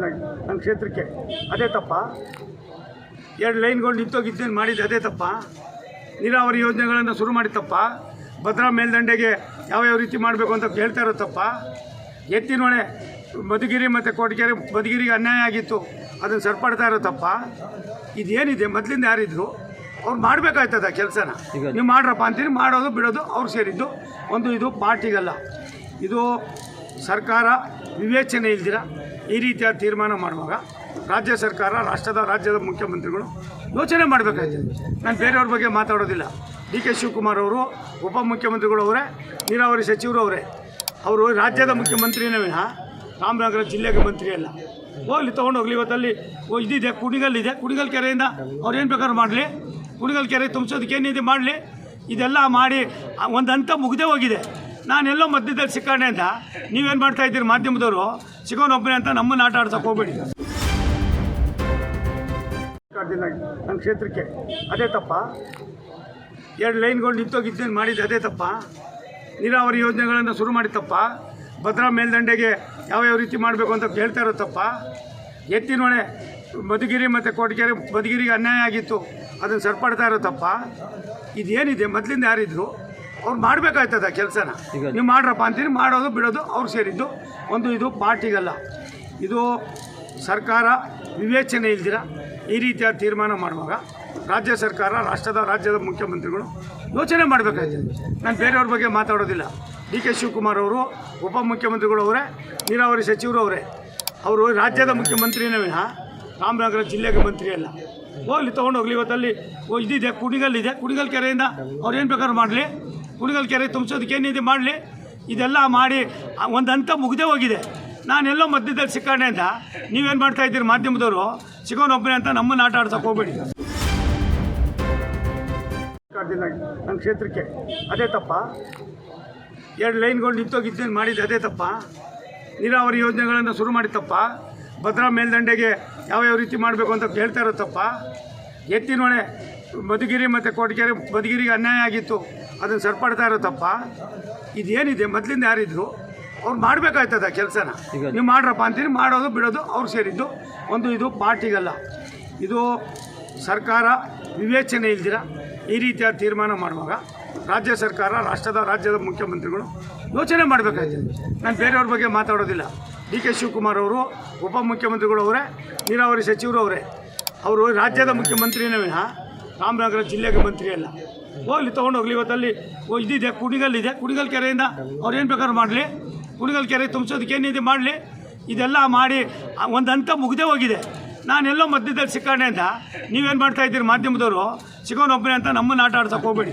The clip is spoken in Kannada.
ಕಾರ್ಡಿಲ್ಲ ನನ್ನ ಕ್ಷೇತ್ರಕ್ಕೆ. ಅದೇ ತಪ್ಪ. ಎರಡು ಲೈನ್ಗಳು ನಿಂತೋಗಿದ್ದೇನು ಮಾಡಿದ್ದು ಅದೇ ತಪ್ಪ. ನೀರಾವರಿ ಯೋಜನೆಗಳನ್ನು ಶುರು ಮಾಡಿ ತಪ್ಪ. ಭದ್ರಾ ಮೇಲ್ದಂಡೆಗೆ ಯಾವ್ಯಾವ ರೀತಿ ಮಾಡಬೇಕು ಅಂತ ಹೇಳ್ತಾ ಇರೋ ತಪ್ಪ. ಎತ್ತಿನೊಳೆ ಮಧುಗಿರಿ ಮತ್ತು ಕೋಟಗೆರೆ ಮಧುಗಿರಿಗೆ ಅನ್ಯಾಯ ಆಗಿತ್ತು. ಅದನ್ನು ಸರಿಪಡ್ತಾ ಇರೋ ತಪ್ಪ. ಇದೇನಿದೆ? ಮೊದಲಿಂದ ಯಾರಿದ್ರು ಅವ್ರು ಮಾಡಬೇಕಾಯ್ತದ ಕೆಲಸನ. ನೀವು ಮಾಡ್ರಪ್ಪ ಅಂತೀರಿ ಮಾಡೋದು ಬಿಡೋದು ಅವ್ರು ಸೇರಿದ್ದು. ಒಂದು ಇದು ಪಾರ್ಟಿಗಲ್ಲ. ಇದು ಸರ್ಕಾರ ವಿವೇಚನೆ ಇಲ್ದಿರ ಈ ರೀತಿಯ ತೀರ್ಮಾನ ಮಾಡುವಾಗ ರಾಜ್ಯ ಸರ್ಕಾರ, ರಾಷ್ಟ್ರದ, ರಾಜ್ಯದ ಮುಖ್ಯಮಂತ್ರಿಗಳು ಯೋಚನೆ ಮಾಡಬೇಕಾಯ್ತದೆ ನಾನು ಬೇರೆಯವ್ರ ಬಗ್ಗೆ ಮಾತಾಡೋದಿಲ್ಲ. ಡಿ ಕೆ ಶಿವಕುಮಾರ್ ಅವರು ಉಪಮುಖ್ಯಮಂತ್ರಿಗಳು ಅವರೇ, ನೀರಾವರಿ ಸಚಿವರು ಅವರೇ. ಅವರು ರಾಜ್ಯದ ಮುಖ್ಯಮಂತ್ರಿನೇ ವಿನಃ ರಾಮನಗರ ಜಿಲ್ಲೆಗೆ ಮಂತ್ರಿ ಅಲ್ಲ. ಹೋಗ್ಲಿ ತೊಗೊಂಡೋಗ್ಲಿ ಇವತ್ತಲ್ಲಿ ಓ, ಇದಿದೆ ಕುಣಿಗಲ್ ಇದೆ ಕುಣಿಗಲ್ ಕೆರೆಯಿಂದ ಅವ್ರು ಏನು ಬೇಕಾದ್ರೂ ಮಾಡಲಿ. ಕುಣಿಗಲ್ ಕೆರೆ ತುಂಬಿಸೋದಕ್ಕೆ ಏನಿದೆ ಮಾಡಲಿ. ಇದೆಲ್ಲ ಮಾಡಿ ಒಂದು ಹಂತ ಮುಗ್ದೇ ಹೋಗಿದೆ. ನಾನೆಲ್ಲೋ ಮಧ್ಯದಲ್ಲಿ ಸಿಕ್ಕಾಣೆ ಅಂತ. ನೀವೇನು ಮಾಡ್ತಾ ಇದ್ದೀರಿ ಮಾಧ್ಯಮದವರು? ಸಿಗೋನೊಬ್ಬನೇ ಅಂತ ನಮ್ಮನ್ನು ಆಟ ಆಡ್ಸೋಕೆ ಹೋಗ್ಬೇಡಿ. ನನ್ನ ಕ್ಷೇತ್ರಕ್ಕೆ. ಅದೇ ತಪ್ಪ. ಎರಡು ಲೈನ್ಗಳು ನಿಂತೋಗಿದ್ದೇನು ಮಾಡಿದ್ದು ಅದೇ ತಪ್ಪ. ನೀರಾವರಿ ಯೋಜನೆಗಳನ್ನು ಶುರು ಮಾಡಿ ತಪ್ಪ. ಭದ್ರಾ ಮೇಲ್ದಂಡೆಗೆ ಯಾವ್ಯಾವ ರೀತಿ ಮಾಡಬೇಕು ಅಂತ ಹೇಳ್ತಾ ಇರೋ ತಪ್ಪ. ಎತ್ತಿನೊಳೆ ಮಧುಗಿರಿ ಮತ್ತು ಕೋಟಗೆರೆ ಮಧುಗಿರಿಗೆ ಅನ್ಯಾಯ ಆಗಿತ್ತು. ಅದನ್ನು ಸರಿಪಡ್ತಾ ಇರೋ ತಪ್ಪ. ಇದೇನಿದೆ? ಮೊದಲಿಂದ ಯಾರಿದ್ರು? ಅವ್ರು ಮಾಡಬೇಕಾಯ್ತದ ಕೆಲಸನ. ನೀವು ಮಾಡ್ರಪ್ಪ ಅಂತೀರಿ ಮಾಡೋದು ಬಿಡೋದು ಅವ್ರು ಸೇರಿದ್ದು. ಒಂದು ಇದು ಪಾರ್ಟಿಗಲ್ಲ. ಇದು ಸರ್ಕಾರ ವಿವೇಚನೆ ಇಲ್ದಿರ ಈ ರೀತಿಯ ತೀರ್ಮಾನ ಮಾಡುವಾಗ ರಾಜ್ಯ ಸರ್ಕಾರ ರಾಷ್ಟ್ರದ ರಾಜ್ಯದ ಮುಖ್ಯಮಂತ್ರಿಗಳು ಯೋಚನೆ ಮಾಡಬೇಕಾಯ್ತದೆ. ನಾನು ಬೇರೆಯವ್ರ ಬಗ್ಗೆ ಮಾತಾಡೋದಿಲ್ಲ. ಡಿ ಕೆ ಶಿವಕುಮಾರ್ ಅವರು ಉಪಮುಖ್ಯಮಂತ್ರಿಗಳು ಅವರೇ ನೀರಾವರಿ ಸಚಿವರು ಅವರೇ. ಅವರು ರಾಜ್ಯದ ಮುಖ್ಯಮಂತ್ರಿನೇ ರಾಮನಗರ ಜಿಲ್ಲೆಗೆ ಮಂತ್ರಿ ಅಲ್ಲ. ಹೋಗ್ಲಿ ತೊಗೊಂಡೋಗ್ಲಿ ಇವತ್ತಲ್ಲಿ ಓ ಇದಿದೆ ಕುಣಿಗಲ್ ಇದೆ. ಕುಣಿಗಲ್ ಕೆರೆಯಿಂದ ಅವ್ರು ಏನು ಬೇಕಾದ್ರೂ ಮಾಡಲಿ. ಕುಣಿಗಲ್ ಕೆರೆ ತುಂಬಿಸೋದಕ್ಕೆ ಏನಿದೆ ಮಾಡಲಿ? ಇದೆಲ್ಲ ಮಾಡಿ ಒಂದು ಹಂತ ಮುಗ್ದೇ ಹೋಗಿದೆ. ನಾನೆಲ್ಲೋ ಮಧ್ಯದಲ್ಲಿ ಸಿಕ್ಕಾಣೆ ಅಂತ ನೀವೇನು ಮಾಡ್ತಾ ಇದ್ದೀರಿ ಮಾಧ್ಯಮದವರು? ಸಿಗೋನೊಬ್ಬನೇ ಅಂತ ನಮ್ಮನ್ನು ಆಟ ಆಡ್ಸೋಕೆ ಹೋಗ್ಬೇಡಿ. ನನ್ನ ಕ್ಷೇತ್ರಕ್ಕೆ. ಅದೇ ತಪ್ಪ. ಎರಡು ಲೈನ್ಗಳು ನಿಂತೋಗಿದ್ದೇನು ಮಾಡಿದ್ದು ಅದೇ ತಪ್ಪ. ನೀರಾವರಿ ಯೋಜನೆಗಳನ್ನು ಶುರು ಮಾಡಿ ತಪ್ಪ. ಭದ್ರಾ ಮೇಲ್ದಂಡೆಗೆ ಯಾವ್ಯಾವ ರೀತಿ ಮಾಡಬೇಕು ಅಂತ ಹೇಳ್ತಾ ಇರೋ ತಪ್ಪ. ಎತ್ತಿನೊಳೆ ಮಧುಗಿರಿ ಮತ್ತು ಕೋಟಗೆರೆ ಮಧುಗಿರಿಗೆ ಅನ್ಯಾಯ ಆಗಿತ್ತು. ಅದನ್ನು ಸರಿಪಡ್ತಾ ಇರೋ ತಪ್ಪ. ಇದೇನಿದೆ? ಮೊದಲಿಂದ ಯಾರಿದ್ರು ಅವ್ರು ಮಾಡಬೇಕಾಯ್ತದ ಕೆಲಸನ. ನೀವು ಮಾಡ್ರಪ್ಪ ಅಂತೀರಿ ಮಾಡೋದು ಬಿಡೋದು ಅವ್ರು ಸೇರಿದ್ದು. ಒಂದು ಇದು ಪಾರ್ಟಿಗಲ್ಲ. ಇದು ಸರ್ಕಾರ ವಿವೇಚನೆ ಇಲ್ದಿರ ಈ ರೀತಿಯ ತೀರ್ಮಾನ ಮಾಡುವಾಗ ರಾಜ್ಯ ಸರ್ಕಾರ ರಾಷ್ಟ್ರದ ರಾಜ್ಯದ ಮುಖ್ಯಮಂತ್ರಿಗಳು ಯೋಚನೆ ಮಾಡಬೇಕಾಯ್ತದೆ ನಾನು ಬೇರೆಯವ್ರ ಬಗ್ಗೆ ಮಾತಾಡೋದಿಲ್ಲ. ಡಿ ಕೆ ಶಿವಕುಮಾರ್ ಅವರು ಉಪಮುಖ್ಯಮಂತ್ರಿಗಳು ಅವರೇ ನೀರಾವರಿ ಸಚಿವರು ಅವರೇ. ಅವರು ರಾಜ್ಯದ ಮುಖ್ಯಮಂತ್ರಿನೇ ವಿನಃ ರಾಮನಗರ ಜಿಲ್ಲೆಗೆ ಮಂತ್ರಿ ಅಲ್ಲ. ಹೋಗ್ಲಿ ತೊಗೊಂಡೋಗ್ಲಿ ಇವತ್ತಲ್ಲಿ ಇದಿದೆ ಕುಣಿಗಲ್ ಇದೆ ಕುಣಿಗಲ್ ಕೆರೆಯಿಂದ ಅವ್ರು ಏನು ಬೇಕಾದ್ರೂ ಮಾಡಲಿ. ಕುಣಿಗಲ್ ಕೆರೆ ತುಂಬಿಸೋದಕ್ಕೆ ಏನಿದೆ ಮಾಡಲಿ. ಇದೆಲ್ಲ ಮಾಡಿ ಒಂದು ಹಂತ ಮುಗಿದೇ ಹೋಗಿದೆ. ನಾನೆಲ್ಲೋ ಮಧ್ಯದಲ್ಲಿ ಸಿಕ್ಕಾಣೆ ಅಂತ. ನೀವೇನು ಮಾಡ್ತಾ ಇದ್ದೀರಿ ಮಾಧ್ಯಮದವರು? ಸಿಗೋನೊಬ್ಬನೇ ಅಂತ ನಮ್ಮನ್ನು ಆಟ ಆಡ್ಸೋಕೆ ಹೋಗ್ಬೇಡಿ.